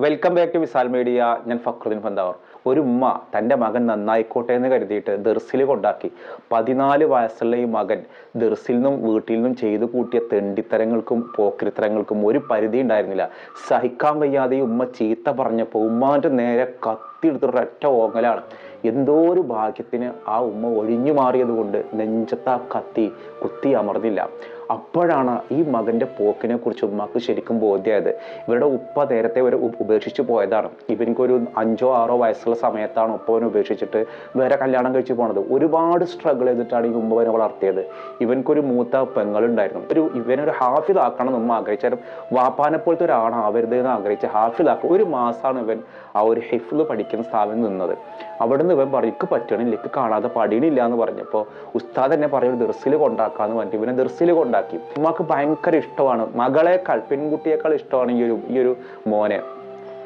Welcome back to Visal media ഞാൻ ഫക്രുദ്ദീൻ ഫന്താവർ ഒരു ഉമ്മ തന്റെ മകൻ നന്നായിക്കോട്ടെ എന്ന് കരുതിയിട്ട് ദർസിൽ കൊണ്ടാക്കി. പതിനാല് വയസ്സുള്ള ഈ മകൻ ദർസിൽ നിന്നും വീട്ടിൽ നിന്നും ചെയ്തു കൂട്ടിയ തെണ്ടിത്തരങ്ങൾക്കും പോക്കിരിത്തരങ്ങൾക്കും ഒരു പരിധി ഉണ്ടായിരുന്നില്ല. സഹിക്കാൻ വയ്യാതെ ഉമ്മ ചീത്ത പറഞ്ഞപ്പോൾ ഉമ്മാന്റെ നേരെ കത്തിയെടുത്തിട്ട് ഒറ്റ ഓങ്ങലാണ്. എന്തോ ഒരു ഭാഗ്യത്തിന് ആ ഉമ്മ ഒഴിഞ്ഞു മാറിയത് കൊണ്ട് നെഞ്ചത്ത് ആ കത്തി കുത്തി അമർന്നില്ല. അപ്പോഴാണ് ഈ മകന്റെ പോക്കിനെ കുറിച്ച് ഉമ്മാക്ക് ശരിക്കും ബോധ്യമായത് ഇവരുടെ ഉപ്പ നേരത്തെ ഒരു ഉപേക്ഷിച്ച് പോയതാണ്. ഇവനിക്കൊരു അഞ്ചോ ആറോ വയസ്സുള്ള സമയത്താണ് ഉപ്പവനെ ഉപേക്ഷിച്ചിട്ട് വേറെ കല്യാണം കഴിച്ച് പോണത്. ഒരുപാട് സ്ട്രഗിൾ ചെയ്തിട്ടാണ് ഈ ഉമ്മവനെ വളർത്തിയത്. ഇവൻക്കൊരു മൂത്ത പെങ്ങളുണ്ടായിരുന്നു. ഒരു ഇവനൊരു ഹാഫിലാക്കണം എന്ന് ഉമ്മ ആഗ്രഹിച്ചാലും വാപ്പാനെ പോലത്തെ ഒരാളാവരുത് എന്ന് ആഗ്രഹിച്ച് ഹാഫിലാക്കും ഒരു മാസമാണ് ഇവൻ ആ ഒരു ഹിഫിൽ പഠിക്കുന്ന സ്ഥാപനം നിന്നത്. അവിടെ നിന്ന് ഇവൻ "ഇക്ക് പറ്റണില്ല കാണാതെ പടിയണില്ല എന്ന് പറഞ്ഞപ്പോൾ ഉസ്താദ് എന്നെ പറയും ദർസിൽ കൊണ്ടാക്കാന്ന് പറഞ്ഞിട്ട്. ഇവനെ ദർസിൽ കൊണ്ടാക്കി. ഉമ്മക്ക് ഭയങ്കര ഇഷ്ടമാണ്. മകളെക്കാൾ പെൺകുട്ടിയേക്കാൾ ഇഷ്ടമാണ് ഈ ഒരു ഈ ഒരു മോനെ.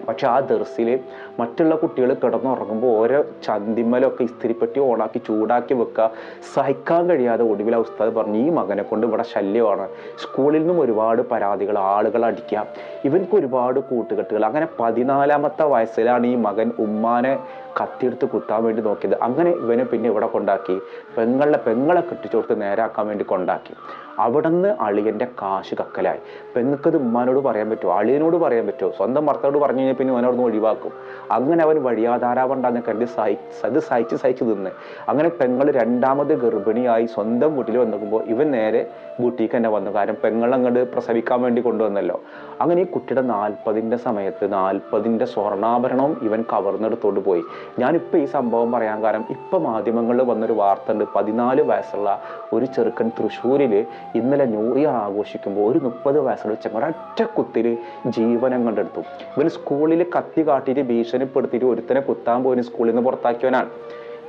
പക്ഷെ ആ ദർസിൽ മറ്റുള്ള കുട്ടികൾ കിടന്നുറങ്ങുമ്പോൾ ഓരോ ചന്തിമ്മലൊക്കെ ഇസ്തിരിപ്പെട്ടി ഓണാക്കി ചൂടാക്കി വെക്കുക. സഹിക്കാൻ കഴിയാതെ ഒടുവിൽ ഉസ്താദ് പറഞ്ഞു ഈ മകനെ കൊണ്ട് ഇവിടെ ശല്യമാണ്. സ്കൂളിൽ നിന്നും ഒരുപാട് പരാതികൾ ആളുകൾ അടിക്കുക. ഇവൻക്ക് ഒരുപാട് കൂട്ടുകെട്ടുകൾ. അങ്ങനെ പതിനാലാമത്തെ വയസ്സിലാണ് ഈ മകൻ ഉമ്മാനെ കത്തിയെടുത്ത് കുത്താൻ വേണ്ടി നോക്കിയത്. അങ്ങനെ ഇവനെ പിന്നെ ഇവിടെ കൊണ്ടാക്കി. പെങ്ങളെ പെങ്ങളെ കെട്ടിച്ചോർത്ത് നേരാക്കാൻ വേണ്ടി കൊണ്ടാക്കി. അവിടെ നിന്ന് അളിയന്റെ കാശ് കക്കലായി. പെങ്ങൾക്കത് ഉമ്മാനോട് പറയാൻ പറ്റുമോ അളിയനോട് പറയാൻ പറ്റുമോ സ്വന്തം ഭർത്താവോട് പറഞ്ഞു കഴിഞ്ഞാൽ പിന്നെ അവനോട് ഒഴിവാക്കും. അങ്ങനെ അവൻ വഴിയാധാരാവണ്ടെന്ന് കണ്ട് സഹി അത് സഹിച്ച് സഹിച്ച് നിന്ന്. അങ്ങനെ പെങ്ങൾ രണ്ടാമത് ഗർഭിണിയായി സ്വന്തം വീട്ടിൽ വന്നിരിക്കുമ്പോൾ ഇവൻ നേരെ വീട്ടിലേക്ക് തന്നെ വന്നു. കാരണം പെങ്ങൾ അങ്ങോട്ട് പ്രസവിക്കാൻ വേണ്ടി കൊണ്ടുവന്നല്ലോ. അങ്ങനെ ഈ കുട്ടിയുടെ നാൽപ്പതിന്റെ സമയത്ത് നാൽപ്പതിന്റെ സ്വർണാഭരണവും ഇവൻ കവർന്നെടുത്തോണ്ട് പോയി. ഞാനിപ്പോൾ ഈ സംഭവം പറയാൻ കാരണം ഇപ്പം മാധ്യമങ്ങളിൽ വന്നൊരു വാർത്ത ഉണ്ട് പതിനാല് വയസ്സുള്ള ഒരു ചെറുക്കൻ തൃശ്ശൂരിൽ ഇന്നലെ ന്യൂ ഇയർ ആഘോഷിക്കുമ്പോൾ ഒരു മുപ്പത് വയസ്സുള്ള ചെങ്ങ ഒരൊറ്റ കുത്തിൽ ജീവനം കണ്ടെടുത്തു. ഇവൻ സ്കൂളിൽ കത്തി കാട്ടിയിട്ട് ഭീഷണിപ്പെടുത്തിയിട്ട് ഒരുത്തനെ കുത്താൻ പോയി സ്കൂളിൽ നിന്ന് പുറത്താക്കിയവനാണ്.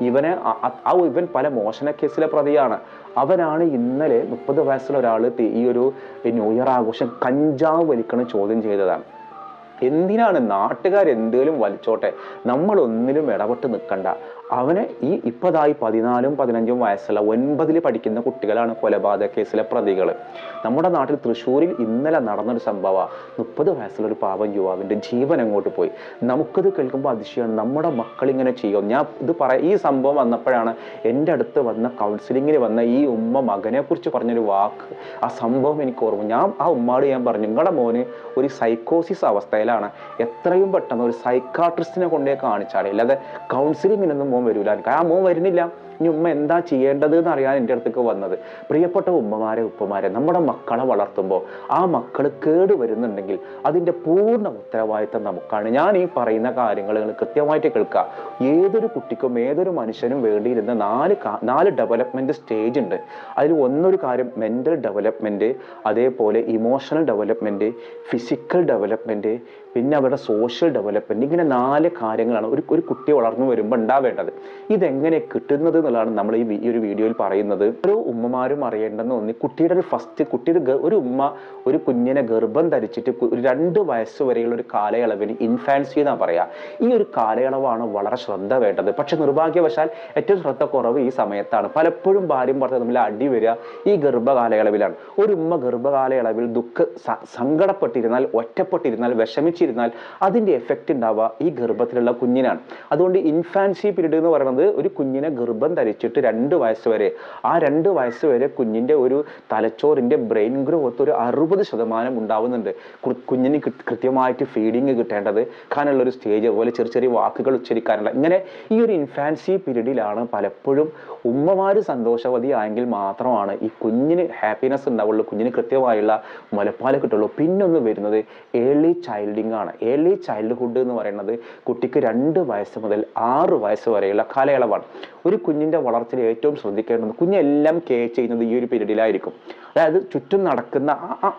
ഇവനെ ആ- ഇവൻ പല മോഷണ കേസിലെ പ്രതിയാണ്. അവനാണ് ഇന്നലെ മുപ്പത് വയസ്സുള്ള ഒരാൾ ഈ ഒരു ന്യൂ ഇയർ ആഘോഷം കഞ്ചാവ് വലിക്കണം ചോദ്യം ചെയ്തതാണ്. എന്തിനാണ് നാട്ടുകാർ എന്തെങ്കിലും വലിച്ചോട്ടെ? നമ്മൾ ഒന്നിലും ഇടപെട്ട് നിൽക്കണ്ട. അവനെ ഈ ഇപ്പതായി പതിനാലും പതിനഞ്ചും വയസ്സുള്ള ഒൻപതിൽ പഠിക്കുന്ന കുട്ടികളാണ് കൊലപാതക കേസിലെ പ്രതികൾ നമ്മുടെ നാട്ടിൽ തൃശ്ശൂരിൽ ഇന്നലെ നടന്നൊരു സംഭവം. മുപ്പത് വയസ്സുള്ള ഒരു പാവം യുവാവിന്റെ ജീവൻ അങ്ങോട്ട് പോയി. നമുക്കിത് കേൾക്കുമ്പോൾ അതിശയമാണ്. നമ്മുടെ മക്കൾ ഇങ്ങനെ ചെയ്യും? ഞാൻ ഇത് പറ ഈ സംഭവം വന്നപ്പോഴാണ് എന്റെ അടുത്ത് വന്ന കൗൺസിലിങ്ങിന് വന്ന ഈ ഉമ്മ മകനെ കുറിച്ച് പറഞ്ഞൊരു വാക്ക്. ആ സംഭവം എനിക്ക് ഓർമ്മ. ഞാൻ ആ ഉമ്മാട് ഞാൻ പറഞ്ഞു നിങ്ങളുടെ മോന് ഒരു സൈക്കോസിസ് അവസ്ഥയിലാണ് എത്രയും പെട്ടെന്ന് ഒരു സൈക്കാട്രിസ്റ്റിനെ കൊണ്ടേ കാണിച്ചാൽ അല്ലാതെ കൗൺസിലിങ്ങിനൊന്നും മോൻ വരൂല. ആ മോൻ വരുന്നില്ല. ഇനി ഉമ്മ എന്താ ചെയ്യേണ്ടത് എന്ന് അറിയാൻ എന്റെ അടുത്തേക്ക് വന്നത്. പ്രിയപ്പെട്ട ഉമ്മമാരെ ഉപ്പമാരെ നമ്മുടെ മക്കളെ വളർത്തുമ്പോൾ ആ മക്കൾ കേട് വരുന്നുണ്ടെങ്കിൽ അതിന്റെ പൂർണ ഉത്തരവാദിത്തം നമുക്കാണ്. ഞാൻ ഈ പറയുന്ന കാര്യങ്ങൾ കൃത്യമായിട്ട് കേൾക്കുക. ഏതൊരു കുട്ടിക്കും ഏതൊരു മനുഷ്യനും വേണ്ടിയിരുന്ന നാല് നാല് ഡെവലപ്മെന്റ് സ്റ്റേജ് ഉണ്ട്. അതിൽ ഒന്നൊരു കാര്യം മെന്റൽ ഡെവലപ്മെന്റ് അതേപോലെ ഇമോഷണൽ ഡെവലപ്മെന്റ് ഫിസിക്കൽ ഡെവലപ്മെന്റ് പിന്നെ അവരുടെ സോഷ്യൽ ഡെവലപ്മെന്റ് ഇങ്ങനെ നാല് കാര്യങ്ങളാണ് ഒരു ഒരു കുട്ടി വളർന്നു വരുമ്പോൾ ഉണ്ടാവേണ്ടത്. ഇതെങ്ങനെ കിട്ടുന്നത് എന്നുള്ളതാണ് നമ്മൾ ഈ ഒരു വീഡിയോയിൽ പറയുന്നത്. ഓരോ ഉമ്മമാരും അറിയേണ്ടെന്ന് തോന്നി കുട്ടിയുടെ ഒരു ഫസ്റ്റ് കുട്ടിയുടെ ഒരു ഉമ്മ ഒരു കുഞ്ഞിനെ ഗർഭം ധരിച്ചിട്ട് ഒരു രണ്ട് വയസ്സ് വരെയുള്ള ഒരു കാലയളവിന് ഇൻഫാൻസി എന്നാണ് പറയുക ഈ ഒരു കാലയളവാണ് വളരെ ശ്രദ്ധ വേണ്ടത്. പക്ഷെ നിർഭാഗ്യവശാൽ ഏറ്റവും ശ്രദ്ധ കുറവ് ഈ സമയത്താണ്. പലപ്പോഴും ഭാര്യയും ഭർത്താവ് തമ്മിൽ അടി വരിക ഈ ഗർഭകാലയളവിലാണ്. ഒരു ഉമ്മ ഗർഭകാലയളവിൽ ദുഃഖ സങ്കടപ്പെട്ടിരുന്നാൽ ഒറ്റപ്പെട്ടിരുന്നാൽ വിഷമിച്ചിരുന്നാൽ അതിന്റെ എഫക്റ്റ് ഉണ്ടാവുക ഈ ഗർഭത്തിലുള്ള കുഞ്ഞിനാണ്. അതുകൊണ്ട് ഇൻഫാൻസി പീരീഡ് എന്ന് പറയുന്നത് ഒരു കുഞ്ഞിനെ ഗർഭം ധരിച്ചിട്ട് രണ്ട് വയസ്സ് വരെ. ആ രണ്ട് വയസ്സ് വരെ കുഞ്ഞിന്റെ ഒരു തലച്ചോറിന്റെ ബ്രെയിൻ ഗ്രോത്ത് ഒരു അറുപത് ശതമാനം ഉണ്ടാവുന്നുണ്ട്. കുഞ്ഞിന് കൃത്യമായിട്ട് ഫീഡിങ് കിട്ടേണ്ടത് കാനുള്ള ഒരു സ്റ്റേജ് അതുപോലെ ചെറിയ ചെറിയ വാക്കുകൾ ഉച്ചരിക്കാനുള്ള. ഇങ്ങനെ ഈ ഒരു ഇൻഫാൻസി പീരീഡിലാണ് പലപ്പോഴും ഉമ്മമാർ സന്തോഷവതി ആയെങ്കിൽ മാത്രമാണ് ഈ കുഞ്ഞിന് ഹാപ്പിനെസ് ഉണ്ടാവുള്ളൂ കുഞ്ഞിന് കൃത്യമായുള്ള മുലപ്പാൽ കിട്ടുള്ളൂ. പിന്നൊന്ന് വരുന്നത് ഏർലി ചൈൽഡിങ് ആണ് ഏർലി ചൈൽഡ്ഹുഡ് എന്ന് പറയുന്നത് കുട്ടിക്ക് രണ്ട് വയസ്സ് മുതൽ ആറ് വയസ്സ് വരെയുള്ള കാലയളവാണ്. ഒരു കുഞ്ഞിന്റെ വളർച്ചയിൽ ഏറ്റവും ശ്രദ്ധിക്കേണ്ടത് കുഞ്ഞെല്ലാം കേ ചെയ്യുന്നത് ഈ ഒരു പീരീഡിലായിരിക്കും അതായത് ചുറ്റും നടക്കുന്ന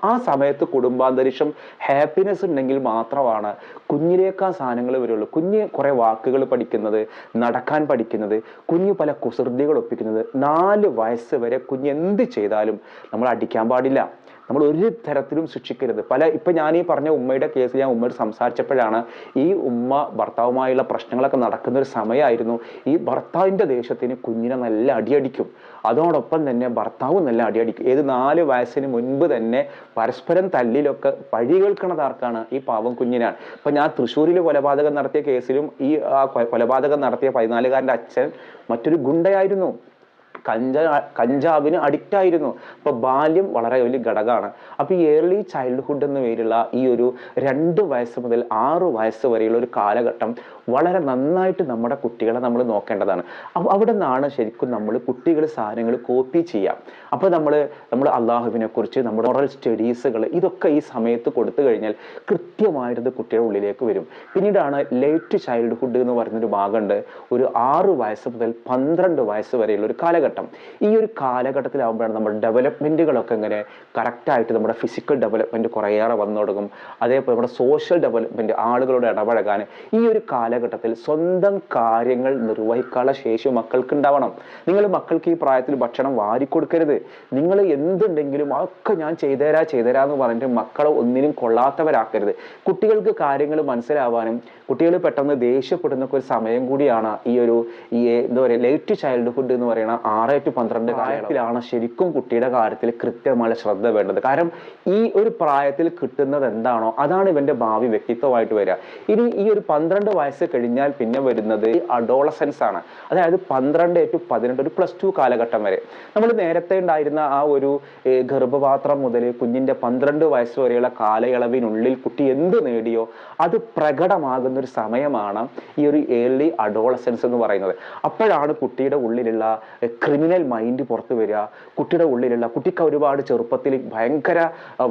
ആ- സമയത്ത് കുടുംബാന്തരീക്ഷം ഹാപ്പിനെസ് ഉണ്ടെങ്കിൽ മാത്രമാണ് കുഞ്ഞിലേക്ക് സാധനങ്ങൾ വരുള്ളൂ. കുഞ്ഞ് കുറേ വാക്കുകൾ പഠിക്കുന്നത് നടക്കാൻ പഠിക്കുന്നത് കുഞ്ഞ് പല കുസൃതികൾ ഒപ്പിക്കുന്നത്. നാല് വയസ്സ് വരെ കുഞ്ഞ് എന്ത് ചെയ്താലും നമ്മൾ അടിക്കാൻ പാടില്ല. നമ്മൾ ഒരു തരത്തിലും ശിക്ഷിക്കരുത്. പല ഇപ്പൊ ഞാൻ ഈ പറഞ്ഞ ഉമ്മയുടെ കേസ് ഞാൻ ഉമ്മയോട് സംസാരിച്ചപ്പോഴാണ് ഈ ഉമ്മ ഭർത്താവുമായുള്ള പ്രശ്നങ്ങളൊക്കെ നടക്കുന്ന ഒരു സമയമായിരുന്നു. ഈ ഭർത്താവിന്റെ ദേഷ്യത്തിന് കുഞ്ഞിനെ നല്ല അടിയടിക്കും. അതോടൊപ്പം തന്നെ ഭർത്താവും നല്ല അടിയടിക്കും. ഏത് നാല് വയസ്സിന് മുൻപ് തന്നെ പരസ്പരം തല്ലിലൊക്കെ പഴി കേൾക്കണത് ആർക്കാണ്? ഈ പാവം കുഞ്ഞിനാണ്. ഇപ്പൊ ഞാൻ തൃശ്ശൂരിൽ കൊലപാതകം നടത്തിയ കേസിലും ഈ കൊലപാതകം നടത്തിയ പതിനാലുകാരന്റെ അച്ഛൻ മറ്റൊരു ഗുണ്ടയായിരുന്നു. കഞ്ച കഞ്ചാവിന് അഡിക്റ്റ് ആയിരുന്നു. അപ്പൊ ബാല്യം വളരെ വലിയ ഘടകമാണ്. അപ്പൊ ഈ ഏർലി ചൈൽഡ്ഹുഡ് എന്ന പേരുള്ള ഈ ഒരു രണ്ട് വയസ്സ് മുതൽ ആറ് വയസ്സ് വരെയുള്ള ഒരു കാലഘട്ടം വളരെ നന്നായിട്ട് നമ്മുടെ കുട്ടികളെ നമ്മൾ നോക്കേണ്ടതാണ്. അവിടെ നിന്നാണ് ശരിക്കും നമ്മൾ കുട്ടികൾ സാധനങ്ങൾ കോപ്പി ചെയ്യാം. അപ്പോൾ നമ്മൾ നമ്മൾ അള്ളാഹുവിനെ കുറിച്ച് നമ്മുടെ മോറൽ സ്റ്റഡീസുകൾ ഇതൊക്കെ ഈ സമയത്ത് കൊടുത്തു കഴിഞ്ഞാൽ കൃത്യമായിട്ട് കുട്ടിയുടെ ഉള്ളിലേക്ക് വരും. പിന്നീടാണ് ലേറ്റ് ചൈൽഡ്ഹുഡ് എന്ന് പറയുന്നൊരു ഭാഗമുണ്ട്. ഒരു ആറ് വയസ്സ് മുതൽ പന്ത്രണ്ട് വയസ്സ് വരെയുള്ള ഒരു കാലഘട്ടം. ഈ ഒരു കാലഘട്ടത്തിലാവുമ്പോഴാണ് നമ്മുടെ ഡെവലപ്മെന്റുകളൊക്കെ ഇങ്ങനെ കറക്റ്റായിട്ട് നമ്മുടെ ഫിസിക്കൽ ഡെവലപ്മെന്റ് കുറേയേറെ വന്നു തുടങ്ങും. അതേപോലെ നമ്മുടെ സോഷ്യൽ ഡെവലപ്മെന്റ് ആളുകളോട് ഇടപഴകാൻ ഈ ഒരു കാലഘട്ടത്തിൽ സ്വന്തം കാര്യങ്ങൾ നിർവഹിക്കാനുള്ള ശേഷി മക്കൾക്ക് ഉണ്ടാവണം നിങ്ങൾ മക്കൾക്ക് ഈ പ്രായത്തിൽ ഭക്ഷണം വാരിക്കൊടുക്കരുത്. നിങ്ങൾ എന്തുണ്ടെങ്കിലും അതൊക്കെ ഞാൻ ചെയ്തുതരാ ചെയ്തുതരാ എന്ന് പറഞ്ഞിട്ട് മക്കളെ ഒന്നിനും കൊള്ളാത്തവരാക്കരുത്. കുട്ടികൾക്ക് കാര്യങ്ങൾ മനസ്സിലാവാനും കുട്ടികൾ പെട്ടെന്ന് ദേഷ്യപ്പെടുന്ന ഒരു സമയം കൂടിയാണ് ഈ ഒരു ഈ എന്താ പറയുക ലേറ്റ് ചൈൽഡ്ഹുഡ് എന്ന് പറയുന്ന ആറ് ടു പന്ത്രണ്ട് പ്രായത്തിലാണ് ശരിക്കും കുട്ടിയുടെ കാര്യത്തിൽ കൃത്യമായ ശ്രദ്ധ വേണ്ടത്. കാരണം ഈ ഒരു പ്രായത്തിൽ കിട്ടുന്നത് എന്താണോ അതാണ് ഇവന്റെ ഭാവി വ്യക്തിത്വമായിട്ട് വരിക. ഇനി ഈ ഒരു പന്ത്രണ്ട് വയസ്സ് കഴിഞ്ഞാൽ പിന്നെ വരുന്നത് അഡോളസൻസ് ആണ്. അതായത് പന്ത്രണ്ട് ടു പതിനെട്ട് ഒരു പ്ലസ് ടു കാലഘട്ടം വരെ. നമ്മൾ നേരത്തെ ഉണ്ടായിരുന്ന ആ ഒരു ഗർഭപാത്രം മുതൽ കുഞ്ഞിന്റെ പന്ത്രണ്ട് വയസ്സ് വരെയുള്ള കാലയളവിനുള്ളിൽ കുട്ടി എന്ത് നേടിയോ അത് പ്രകടമാകുന്ന ഒരു സമയമാണ് ഈ ഒരു ഏർലി അഡോളസൻസ് എന്ന് പറയുന്നത്. അപ്പോഴാണ് കുട്ടിയുടെ ഉള്ളിലുള്ള ക്രിമിനൽ മൈൻഡ് പുറത്തു വരിക കുട്ടിയുടെ ഉള്ളിലുള്ള കുട്ടിക്ക് ഒരുപാട് ചെറുപ്പത്തിൽ ഭയങ്കര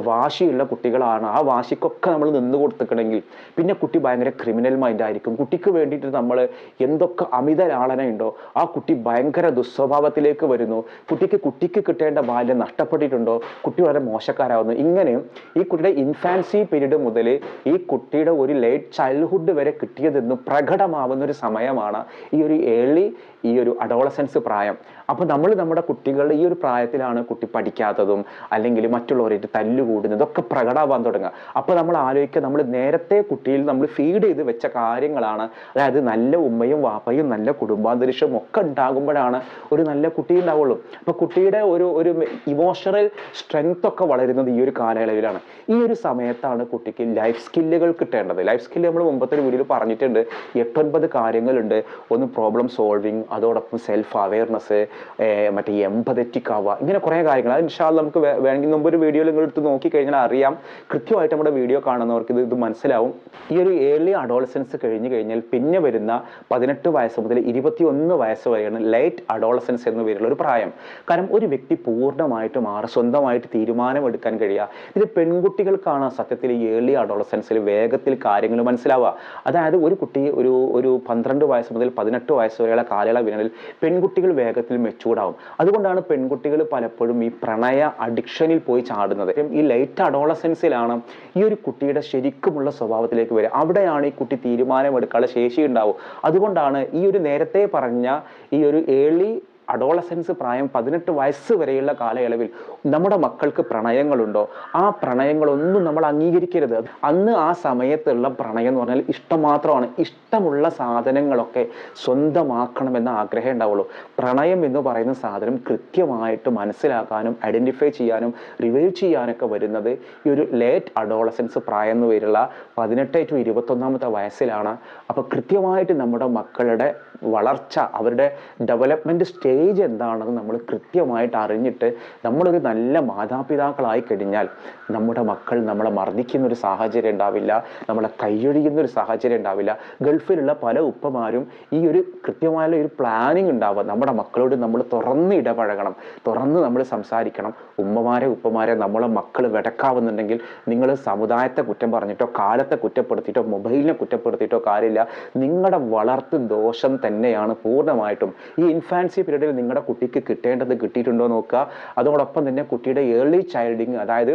വാശിയുള്ള കുട്ടികളാണ്. ആ വാശിക്കൊക്കെ നമ്മൾ നിന്ന് കൊടുത്തിക്കണമെങ്കിൽ പിന്നെ കുട്ടി ഭയങ്കര ക്രിമിനൽ മൈൻഡ് ആയിരിക്കും. കുട്ടിക്ക് വേണ്ടിയിട്ട് നമ്മൾ എന്തൊക്കെ അമിത ലാളനയുണ്ടോ ആ കുട്ടി ഭയങ്കര ദുസ്വഭാവത്തിലേക്ക് വരുന്നു. കുട്ടിക്ക് കുട്ടിക്ക് കിട്ടേണ്ട ബാല്യം നഷ്ടപ്പെട്ടിട്ടുണ്ടോ കുട്ടി വളരെ മോശക്കാരാവുന്നു. ഇങ്ങനെ ഈ കുട്ടിയുടെ ഇൻഫാൻസി പീരീഡ് മുതൽ ഈ കുട്ടിയുടെ ഒരു ലേറ്റ് ചൈൽഡ്ഹുഡ് വരെ കിട്ടിയതെന്ന് പ്രകടമാവുന്ന ഒരു സമയമാണ് ഈ ഒരു ഏർലി ഈ ഒരു അഡോളസൻസ് പ്രായം. അപ്പോൾ നമ്മൾ നമ്മുടെ കുട്ടികളുടെ ഈ ഒരു പ്രായത്തിലാണ് കുട്ടി പഠിക്കാത്തതും അല്ലെങ്കിൽ മറ്റുള്ളവരായിട്ട് തല്ലുകൂടുന്നതും ഒക്കെ പ്രകടമാവാൻ തുടങ്ങുക. അപ്പോൾ നമ്മൾ ആലോചിക്കുക നമ്മൾ നേരത്തെ കുട്ടിയിൽ നമ്മൾ ഫീഡ് ചെയ്ത് വെച്ച കാര്യങ്ങളാണ്. അതായത് നല്ല ഉമ്മയും വാപ്പയും നല്ല കുടുംബാന്തരീക്ഷവും ഒക്കെ ഉണ്ടാകുമ്പോഴാണ് ഒരു നല്ല കുട്ടി ഉണ്ടാവുള്ളൂ. അപ്പോൾ കുട്ടിയുടെ ഒരു ഒരു ഇമോഷണൽ സ്ട്രെങ്ത് ഒക്കെ വളരുന്നത് ഈ ഒരു കാലയളവിലാണ്. ഈ ഒരു സമയത്താണ് കുട്ടിക്ക് ലൈഫ് സ്കില്ലുകൾ കിട്ടേണ്ടത്. ലൈഫ് സ്കില്ല് നമ്മൾ മുമ്പത്തെ ഒരു വീഡിയോയിൽ പറഞ്ഞിട്ടുണ്ട്. എട്ടൊൻപത് കാര്യങ്ങളുണ്ട്. ഒന്ന് പ്രോബ്ലം സോൾവിങ് അതോടൊപ്പം സെൽഫ് അവയർനെസ് മറ്റേ എമ്പതറ്റിക് ആവുക ഇങ്ങനെ കുറേ കാര്യങ്ങൾ. അത് ഇൻഷാൽ നമുക്ക് വേണമെങ്കിൽ ഒരു വീഡിയോയിൽ നിങ്ങൾ എടുത്ത് നോക്കി കഴിഞ്ഞാൽ അറിയാം. കൃത്യമായിട്ട് നമ്മുടെ വീഡിയോ കാണുന്നവർക്ക് ഇത് ഇത് മനസ്സിലാവും. ഈ ഒരു ഏർലി അഡോളസൻസ് കഴിഞ്ഞ് കഴിഞ്ഞാൽ പിന്നെ വരുന്ന പതിനെട്ട് വയസ്സ് മുതൽ ഇരുപത്തി ഒന്ന് വയസ്സ് വരെയാണ് ലൈറ്റ് അഡോളസൻസ് എന്ന് പേരുള്ള ഒരു പ്രായം. കാരണം ഒരു വ്യക്തി പൂർണമായിട്ട് മാറി സ്വന്തമായിട്ട് തീരുമാനമെടുക്കാൻ കഴിയുക. ഇത് പെൺകുട്ടികൾക്കാണ് സത്യത്തിൽ ഈ ഏർലി അഡോളസൻസിൽ വേഗത്തിൽ കാര്യങ്ങൾ മനസ്സിലാവുക. അതായത് ഒരു കുട്ടി ഒരു ഒരു പന്ത്രണ്ട് വയസ്സ് മുതൽ പതിനെട്ട് വയസ്സ് വരെയുള്ള കാലയളവിനിൽ പെൺകുട്ടികൾ വേഗത്തിൽ മെച്ചൂർഡാവും അതുകൊണ്ടാണ് പെൺകുട്ടികൾ പലപ്പോഴും ഈ പ്രണയ അഡിക്ഷനിൽ പോയി ചാടുന്നത്. ഈ ലൈറ്റ് അഡോളസൻസിലാണ് ഈ ഒരു കുട്ടിയുടെ ശരിക്കുമുള്ള സ്വഭാവത്തിലേക്ക് വരിക. അവിടെയാണ് ഈ കുട്ടി തീരുമാനമെടുക്കാനുള്ള ശേഷി ഉണ്ടാവും അതുകൊണ്ടാണ് ഈ ഒരു നേരത്തെ പറഞ്ഞ ഈ ഒരു ഏർലി അഡോളസൻസ് പ്രായം പതിനെട്ട് വയസ്സ് വരെയുള്ള കാലയളവിൽ നമ്മുടെ മക്കൾക്ക് പ്രണയങ്ങളുണ്ടോ? ആ പ്രണയങ്ങളൊന്നും നമ്മൾ അംഗീകരിക്കരുത്. അന്ന് ആ സമയത്തുള്ള പ്രണയം എന്ന് പറഞ്ഞാൽ ഇഷ്ടം മാത്രമാണ്. ഇഷ്ടമുള്ള സാധനങ്ങളൊക്കെ സ്വന്തമാക്കണമെന്ന ആഗ്രഹം ഉണ്ടാവുള്ളൂ. പ്രണയം എന്ന് പറയുന്ന സാധനം കൃത്യമായിട്ട് മനസ്സിലാക്കാനും ഐഡന്റിഫൈ ചെയ്യാനും റിവൈവ് ചെയ്യാനൊക്കെ വരുന്നത് ഈ ഒരു ലേറ്റ് അഡോളസൻസ് പ്രായം എന്ന് പേരുള്ള പതിനെട്ട് ടു ഇരുപത്തൊന്നാമത്തെ വയസ്സിലാണ്. അപ്പോൾ കൃത്യമായിട്ട് നമ്മുടെ മക്കളുടെ വളർച്ച അവരുടെ ഡെവലപ്മെന്റ് സ്റ്റേജ് എന്താണെന്ന് നമ്മൾ കൃത്യമായിട്ട് അറിഞ്ഞിട്ട് നമ്മളൊരു നല്ല മാതാപിതാക്കളായി കഴിഞ്ഞാൽ നമ്മുടെ മക്കൾ നമ്മളെ മർദ്ദിക്കുന്ന ഒരു സാഹചര്യം ഉണ്ടാവില്ല നമ്മളെ കൈയൊഴിയുന്ന ഒരു സാഹചര്യം ഉണ്ടാവില്ല. ഗൾഫിലുള്ള പല ഉപ്പമാരും ഈ ഒരു കൃത്യമായ ഒരു പ്ലാനിങ് ഉണ്ടാവുക നമ്മുടെ മക്കളോട് നമ്മൾ തുറന്ന് ഇടപഴകണം തുറന്ന് നമ്മൾ സംസാരിക്കണം. ഉമ്മമാരെ ഉപ്പമാരെ നമ്മളെ മക്കൾ വെടക്കാവുന്നുണ്ടെങ്കിൽ നിങ്ങൾ സമുദായത്തെ കുറ്റം പറഞ്ഞിട്ടോ കാലത്തെ കുറ്റപ്പെടുത്തിയിട്ടോ മൊബൈലിനെ കുറ്റപ്പെടുത്തിയിട്ടോ കാര്യമില്ല. നിങ്ങളുടെ വളർത്ത് ദോഷം തന്നെയാണ് പൂർണമായിട്ടും. ഈ ഇൻഫാൻസി പീരീഡിൽ നിങ്ങളുടെ കുട്ടിക്ക് കിട്ടേണ്ടത് കിട്ടിയിട്ടുണ്ടോ നോക്കുക. അതോടൊപ്പം തന്നെ കുട്ടിയുടെ ഏർലി ചൈൽഡിങ് അതായത്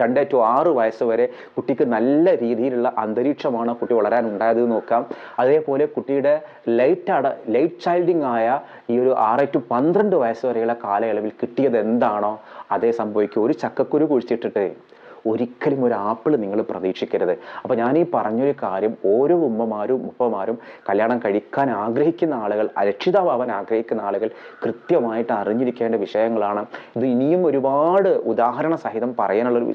രണ്ട് ടു ആറ് വയസ്സ് വരെ കുട്ടിക്ക് നല്ല രീതിയിലുള്ള അന്തരീക്ഷമാണ് കുട്ടി വളരാൻ ഉണ്ടായത് നോക്കാം. അതേപോലെ കുട്ടിയുടെ ലൈറ്റ് അട ലൈറ്റ് ചൈൽഡിങ് ആയ ഈ ഒരു ആറ് ടു പന്ത്രണ്ട് വയസ്സ് വരെയുള്ള കാലയളവിൽ കിട്ടിയത് എന്താണോ അതേ സംഭവിക്കും. ഒരു ചക്കക്കുരു കുഴിച്ചിട്ടിട്ട് ഒരിക്കലും ഒരു ആപ്പിൾ നിങ്ങൾ പ്രതീക്ഷിക്കരുത്. അപ്പോൾ ഞാൻ ഈ പറഞ്ഞൊരു കാര്യം ഓരോ ഉമ്മമാരും ഉപ്പമാരും കല്യാണം കഴിക്കാൻ ആഗ്രഹിക്കുന്ന ആളുകൾ രക്ഷിതാവാൻ ആഗ്രഹിക്കുന്ന ആളുകൾ കൃത്യമായിട്ട് അറിഞ്ഞിരിക്കേണ്ട വിഷയങ്ങളാണ്. ഇത് ഇനിയും ഒരുപാട് ഉദാഹരണ സഹിതം പറയാനുള്ളൊരു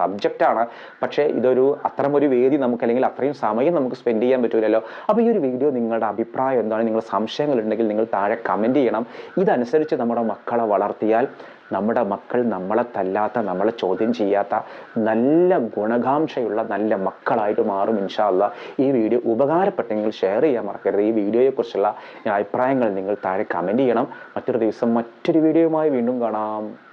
സബ്ജക്റ്റാണ്. പക്ഷേ ഇതൊരു അത്തരം ഒരു വേദി നമുക്ക് അല്ലെങ്കിൽ അത്രയും സമയം നമുക്ക് സ്പെൻഡ് ചെയ്യാൻ പറ്റൂലല്ലോ. അപ്പോൾ ഈ ഒരു വീഡിയോ നിങ്ങളുടെ അഭിപ്രായം എന്താണ്? നിങ്ങളുടെ സംശയങ്ങൾ ഉണ്ടെങ്കിൽ നിങ്ങൾ താഴെ കമന്റ് ചെയ്യണം. ഇതനുസരിച്ച് നമ്മുടെ മക്കളെ വളർത്തിയാൽ നമ്മുടെ മക്കൾ നമ്മളെ തല്ലാത്ത നമ്മളെ ചോദ്യം ചെയ്യാത്ത നല്ല ഗുണകാംക്ഷയുള്ള നല്ല മക്കളായിട്ട് മാറും ഇൻഷാല്ല ഈ വീഡിയോ ഉപകാരപ്പെട്ടെങ്കിൽ ഷെയർ ചെയ്യാൻ മറക്കരുത്. ഈ വീഡിയോയെക്കുറിച്ചുള്ള അഭിപ്രായങ്ങൾ നിങ്ങൾ താഴെ കമന്റ് ചെയ്യണം. മറ്റൊരു ദിവസം മറ്റൊരു വീഡിയോയുമായി വീണ്ടും കാണാം.